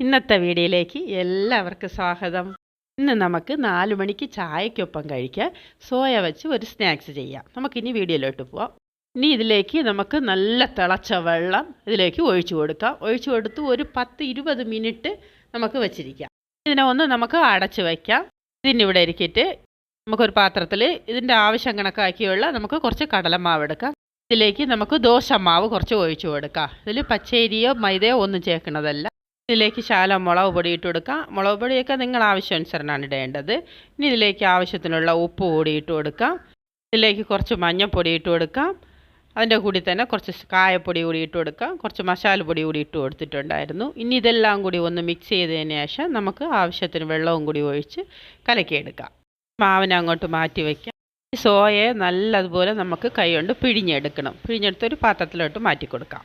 ഇന്നത്തെ വീഡിയോയിലേക്ക് എല്ലാവർക്കും സ്വാഗതം. ഇന്ന് നമുക്ക് നാല് മണിക്ക് ചായക്കൊപ്പം കഴിക്കാൻ സോയ വെച്ച് ഒരു സ്നാക്സ് ചെയ്യാം. നമുക്കിനി വീഡിയോയിലോട്ട് പോവാം. ഇനി ഇതിലേക്ക് നമുക്ക് നല്ല തിളച്ച വെള്ളം ഇതിലേക്ക് ഒഴിച്ചു കൊടുക്കാം. ഒഴിച്ചു കൊടുത്ത് ഒരു പത്ത് ഇരുപത് മിനിറ്റ് നമുക്ക് വെച്ചിരിക്കാം. ഇതിനെ ഒന്ന് നമുക്ക് അടച്ചു വയ്ക്കാം ഇതിനിവിടെ ഇരിക്കിയിട്ട് നമുക്കൊരു പാത്രത്തിൽ ഇതിന്റെ ആവശ്യം കണക്കാക്കിയുള്ള നമുക്ക് കുറച്ച് കടലമാവ് എടുക്കാം. ഇതിലേക്ക് നമുക്ക് ദോശമാവ് കുറച്ച് ഒഴിച്ചു കൊടുക്കാം. ഇതിൽ പച്ചരിയോ മൈദയോ ഒന്നും ചേർക്കണതല്ല ഇതിലേക്ക് ശാലം മുളക് പൊടി ഇട്ട് കൊടുക്കാം മുളക് പൊടിയൊക്കെ നിങ്ങൾ ആവശ്യാനുസരണമാണ് ഇടേണ്ടത്. ഇനി ഇതിലേക്ക് ആവശ്യത്തിനുള്ള ഉപ്പ് കൂടി ഇട്ട് കൊടുക്കാം ഇതിലേക്ക് കുറച്ച് മഞ്ഞൾപ്പൊടി ഇട്ട് കൊടുക്കാം അതിന്റെ കൂടി തന്നെ കുറച്ച് കായപ്പൊടി കൂടി ഇട്ട് കൊടുക്കാം കുറച്ച് മസാലപ്പൊടി കൂടി ഇട്ട് കൊടുത്തിട്ടുണ്ടായിരുന്നു. ഇനി ഇതെല്ലാം കൂടി ഒന്ന് മിക്സ് ചെയ്തതിന് ശേഷം നമുക്ക് ആവശ്യത്തിന് വെള്ളവും കൂടി ഒഴിച്ച് കലക്കിയെടുക്കാം. മാവിനെ അങ്ങോട്ട് മാറ്റി വയ്ക്കാം സോയയെ നല്ലതുപോലെ നമുക്ക് കൈ കൊണ്ട് പിഴിഞ്ഞെടുക്കണം. പിഴിഞ്ഞെടുത്ത് ഒരു പാത്രത്തിലോട്ട് മാറ്റി കൊടുക്കാം.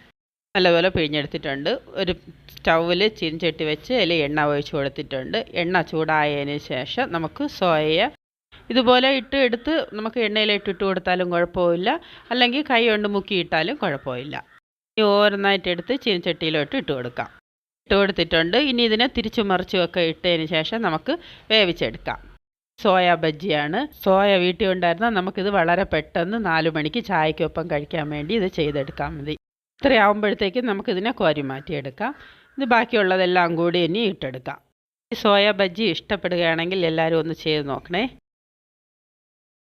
നല്ലപോലെ പിഴിഞ്ഞെടുത്തിട്ടുണ്ട്. ഒരു സ്റ്റൗവിൽ ചീൻചട്ടി വെച്ച് അതിൽ എണ്ണ ഒഴിച്ച് കൊടുത്തിട്ടുണ്ട്. എണ്ണ ചൂടായതിന് ശേഷം നമുക്ക് സോയയെ ഇതുപോലെ ഇട്ട് എടുത്ത് നമുക്ക് എണ്ണയിലിട്ട് ഇട്ട് കൊടുത്താലും കുഴപ്പമില്ല. അല്ലെങ്കിൽ കൈ കൊണ്ട് മുക്കിയിട്ടാലും കുഴപ്പമില്ല. ഇനി ഓരോന്നായിട്ട് എടുത്ത് ചീനച്ചട്ടിയിലോട്ട് ഇട്ട് കൊടുക്കാം. ഇട്ട് കൊടുത്തിട്ടുണ്ട്. ഇനി ഇതിനെ തിരിച്ചു മറിച്ചുമൊക്കെ ഇട്ടതിന് ശേഷം നമുക്ക് വേവിച്ചെടുക്കാം. സോയ ബജ്ജിയാണ്. സോയ വീട്ടിൽ ഉണ്ടായിരുന്നാൽ നമുക്കിത് വളരെ പെട്ടെന്ന് നാല് മണിക്ക് ചായക്കൊപ്പം കഴിക്കാൻ വേണ്ടി ഇത് ചെയ്തെടുക്കാൻ മതി. ഇത്രയാവുമ്പോഴത്തേക്കും നമുക്കിതിനെ കോരി മാറ്റിയെടുക്കാം. ഇത് ബാക്കിയുള്ളതെല്ലാം കൂടി ഇനി ഇട്ടെടുക്കാം. ഈ സോയ ബജ്ജി ഇഷ്ടപ്പെടുകയാണെങ്കിൽ എല്ലാവരും ഒന്ന് ചെയ്ത് നോക്കണേ.